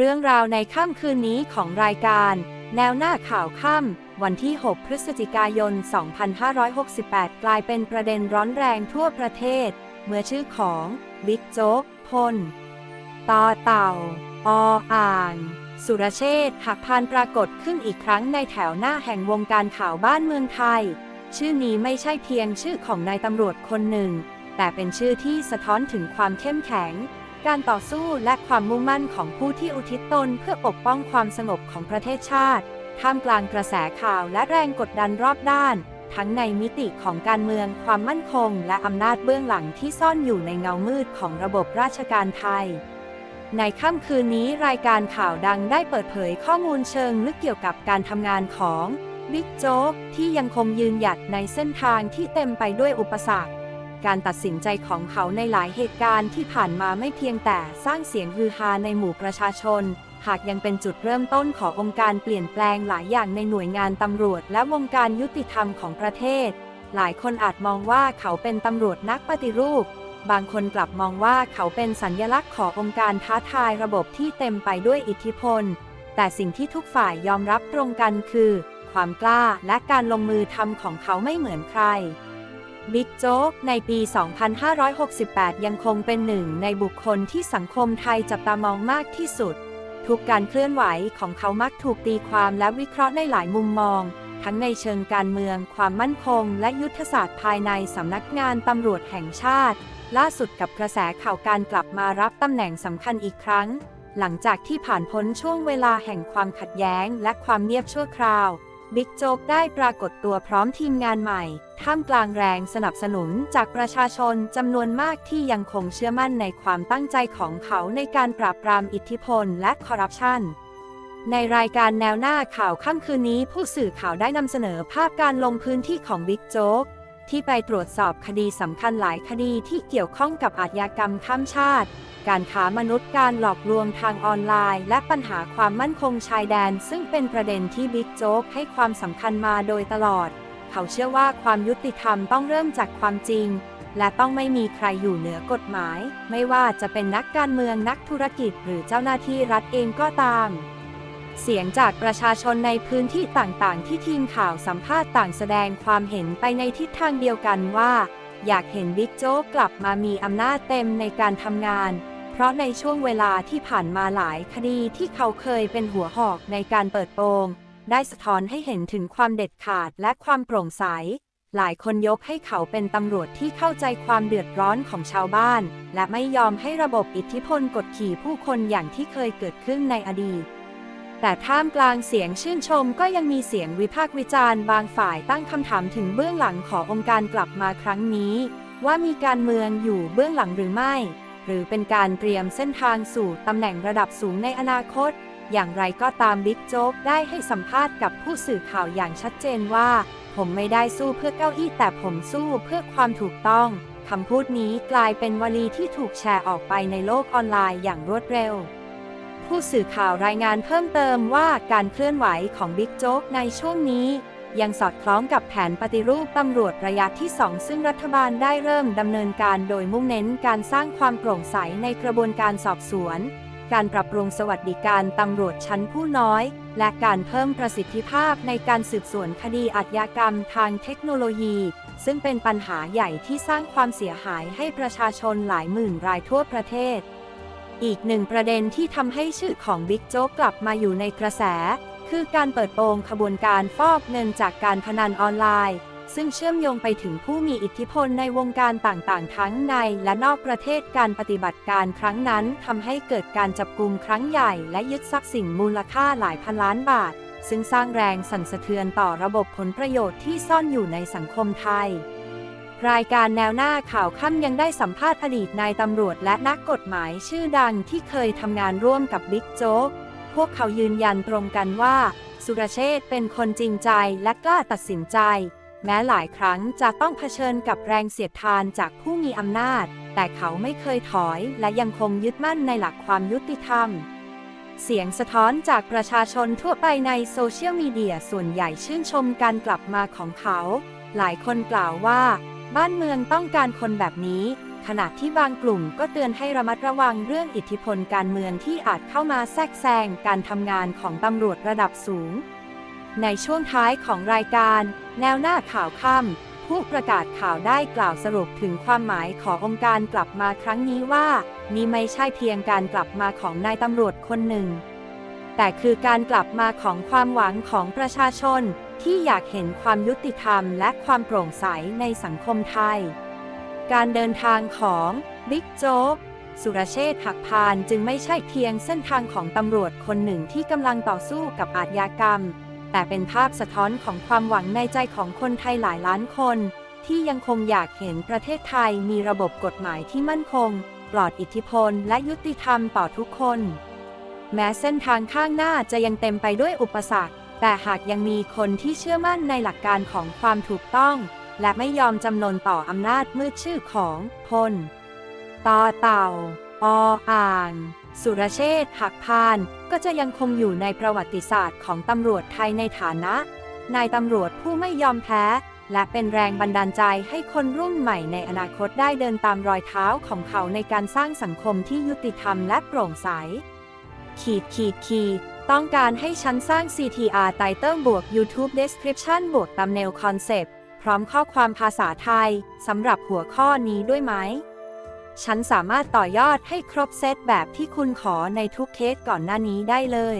เรื่องราวในค่ำคืนนี้ของรายการ แนวหน้าข่าวค่ำวันที่ 6 พฤศจิกายน 2568 กลายเป็นประเด็นร้อนแรงทั่วประเทศ เมื่อชื่อของบิ๊กโจ๊กพลต่อเต่า ออ่าง สุรเชษหักพานปรากฏขึ้นอีกครั้งในแถวหน้าแห่งวงการข่าวบ้านเมืองไทย ชื่อนี้ไม่ใช่เพียงชื่อของนายตำรวจคนหนึ่ง แต่เป็นชื่อที่สะท้อนถึงความเข้มแข็ง การต่อสู้และความมุ่งมั่นของผู้ที่อุทิศตนเพื่อปกป้องความสงบของประเทศชาติ ท่ามกลางกระแสข่าวและแรงกดดันรอบด้าน ทั้งในมิติของการเมืองความมั่นคง และอำนาจเบื้องหลังที่ซ่อนอยู่ในเงามืดของระบบราชการไทย ในค่ำคืนนี้รายการข่าวดังได้เปิดเผยข้อมูลเชิงลึกเกี่ยวกับการทำงานของบิ๊กโจ๊กที่ยังคงยืนหยัดในเส้นทางที่เต็มไปด้วยอุปสรรค การตัดสินใจของเขาในหลายเหตุการณ์ที่ผ่านมาไม่เพียงแต่สร้างเสียงฮือฮาในหมู่ประชาชน หากยังเป็นจุดเริ่มต้นขององค์การเปลี่ยนแปลงหลายอย่างในหน่วยงานตำรวจ และวงการยุติธรรมของประเทศ หลายคนอาจมองว่าเขาเป็นตำรวจนักปฏิรูป บางคนกลับมองว่าเขาเป็นสัญญลักษณ์ขององค์การท้าทายระบบที่เต็มไปด้วยอิทธิพล แต่สิ่งที่ทุกฝ่ายยอมรับตรงกันคือ ความกล้าและการลงมือทำของเขาไม่เหมือนใคร บิ๊กโจ๊กในปี 2568 ยังคงเป็นหนึ่งในบุคคลที่สังคมไทยจับตามองมากที่สุด ทุกการเคลื่อนไหวของเขามักถูกตีความและวิเคราะห์ในหลายมุมมอง ทั้งในเชิงการเมือง ความมั่นคง และยุทธศาสตร์ภายในสำนักงานตำรวจแห่งชาติ ล่าสุดกับกระแสข่าวการกลับมารับตำแหน่งสำคัญอีกครั้ง หลังจากที่ผ่านพ้นช่วงเวลาแห่งความขัดแย้ง และความเงียบชั่วคราว บิ๊กโจ๊กได้ปรากฏตัวพร้อมทีมงานใหม่ ท่ามกลางแรงสนับสนุนจากประชาชนจำนวนมากที่ยังคงเชื่อมั่นในความตั้งใจของเขาในการปราบปรามอิทธิพลและคอร์รัปชันในรายการแนวหน้าข่าวค่ำคืนนี้ผู้สื่อข่าวได้นำเสนอภาพการลงพื้นที่ของบิ๊กโจ๊ก ที่ไปตรวจสอบคดีสำคัญหลายคดีที่เกี่ยวข้องกับอาชญากรรมข้ามชาติ การค้ามนุษย์การหลอกลวงทางออนไลน์ และปัญหาความมั่นคงชายแดน ซึ่งเป็นประเด็นที่บิ๊กโจ๊กให้ความสำคัญมาโดยตลอด เขาเชื่อว่าความยุติธรรมต้องเริ่มจากความจริง และต้องไม่มีใครอยู่เหนือกฎหมาย ไม่ว่าจะเป็นนักการเมืองนักธุรกิจ หรือเจ้าหน้าที่รัฐเองก็ตาม เสียงจากประชาชนในพื้นที่ต่างๆ ที่ทีมข่าวสัมภาษณ์ต่างแสดงความเห็นไปในทิศทางเดียวกันว่า อยากเห็นบิ๊กโจ๊กกลับมามีอำนาจเต็มในการทำงาน เพราะในช่วงเวลาที่ผ่านมาหลายคดีที่เขาเคยเป็นหัวหอกในการเปิดโปง ได้สะท้อนให้เห็นถึงความเด็ดขาดและความโปร่งใส หลายคนยกให้เขาเป็นตำรวจที่เข้าใจความเดือดร้อนของชาวบ้าน และไม่ยอมให้ระบบอิทธิพลกดขี่ผู้คนอย่างที่เคยเกิดขึ้นในอดีต แต่ท่ามกลางเสียงชื่นชมก็ยังมีเสียงวิพากษ์วิจารณ์บางฝ่ายตั้งคำถามถึงเบื้องหลังขององค์การกลับมาครั้งนี้ ว่ามีการเมืองอยู่เบื้องหลังหรือไม่ หรือเป็นการเตรียมเส้นทางสู่ตำแหน่งระดับสูงในอนาคต อย่างไรก็ตามบิ๊กโจ๊กได้ให้สัมภาษณ์กับผู้สื่อข่าวอย่างชัดเจนว่า ผมไม่ได้สู้เพื่อเก้าอี้แต่ผมสู้เพื่อความถูกต้องคำพูดนี้กลายเป็นวลีที่ถูกแชร์ออกไปในโลกออนไลน์อย่างรวดเร็ว ผู้สื่อข่าวรายงานเพิ่มเติมว่าการเคลื่อนไหวของบิ๊กโจ๊กในช่วงนี้ ยังสอดคล้องกับแผนปฏิรูปตำรวจระยะที่ 2 ซึ่งรัฐบาลได้เริ่มดำเนินการโดยมุ่งเน้นการสร้างความโปร่งใสในกระบวนการสอบสวน การปรับปรุงสวัสดิการตำรวจชั้นผู้น้อย และการเพิ่มประสิทธิภาพในการสืบสวนคดีอาชญากรรมทางเทคโนโลยี ซึ่งเป็นปัญหาใหญ่ที่สร้างความเสียหายให้ประชาชนหลายหมื่นรายทั่วประเทศ อีกหนึ่งประเด็นที่ทำให้ชื่อของบิ๊กโจ๊กกลับมาอยู่ในกระแส คือการเปิดโปงขบวนการฟอกเงินจากการพนันออนไลน์ ซึ่งเชื่อมโยงไปถึงผู้มีอิทธิพลในวงการต่างๆ ทั้งในและนอกประเทศการปฏิบัติการครั้งนั้นทำให้เกิดการจับกลุ่มครั้งใหญ่และยึดทรัพย์สินมูลค่าหลายพันล้านบาท ซึ่งสร้างแรงสั่นสะเทือนต่อระบบผลประโยชน์ที่ซ่อนอยู่ในสังคมไทย รายการแนวหน้าข่าวค่ำยังได้สัมภาษณ์อดีตนายตำรวจและนักกฎหมายชื่อดังที่เคยทำงานร่วมกับบิ๊กโจ๊ก พวกเขายืนยันตรงกันว่า สุรเชษฐ์เป็นคนจริงใจและกล้าตัดสินใจ แม้หลายครั้งจะต้องเผชิญกับแรงเสียดทานจากผู้มีอำนาจ แต่เขาไม่เคยถอยและยังคงยึดมั่นในหลักความยุติธรรมเสียงสะท้อนจากประชาชนทั่วไปในโซเชียลมีเดียส่วนใหญ่ชื่นชมการกลับมาของเขา หลายคนกล่าวว่า บ้านเมืองต้องการคนแบบนี้ ขณะที่บางกลุ่มก็เตือนให้ระมัดระวังเรื่องอิทธิพลการเมืองที่อาจเข้ามาแทรกแซงการทำงานของตำรวจระดับสูง ในช่วงท้ายของรายการ แนวหน้าข่าวค่ำผู้ประกาศข่าวได้กล่าวสรุปถึงความหมายขององค์การกลับมาครั้งนี้ว่านี่ไม่ใช่เพียงการกลับมาของนายตำรวจคนหนึ่ง แต่คือการกลับมาของความหวังของประชาชน ที่อยากเห็นความยุติธรรมและความโปร่งใสในสังคมไทย การเดินทางของบิ๊กโจ๊กสุรเชษฐ์หักพานจึงไม่ใช่เพียงเส้นทางของตำรวจคนหนึ่งที่กำลังต่อสู้กับอาชญากรรม แต่เป็นภาพสะท้อนของความหวังในใจของคนไทยหลายล้านคน ที่ยังคงอยากเห็นประเทศไทยมีระบบกฎหมายที่มั่นคง ปลอดอิทธิพล และยุติธรรมต่อทุกคน แม้เส้นทางข้างหน้าจะยังเต็มไปด้วยอุปสรรค แต่หากยังมีคนที่เชื่อมั่นในหลักการของความถูกต้อง และไม่ยอมจำนนต่ออำนาจมืดชื่อของพลต่อเต่าออ่างสุรเชษฐ์หักพาน ก็จะยังคงอยู่ในประวัติศาสตร์ของตำรวจไทยในฐานะ นายตำรวจผู้ไม่ยอมแพ้ และเป็นแรงบันดาลใจให้คนรุ่นใหม่ในอนาคตได้เดินตามรอยเท้าของเขาในการสร้างสังคมที่ยุติธรรมและโปร่งใส ขีดขีดขีด ต้องการให้ฉันสร้าง CTR Title บวก YouTube Description บวก Thumbnail Concept พร้อมข้อความภาษาไทยสำหรับหัวข้อนี้ด้วยไหม ฉันสามารถต่อยอดให้ครบเซตแบบที่คุณขอในทุกเคสก่อนหน้านี้ได้เลย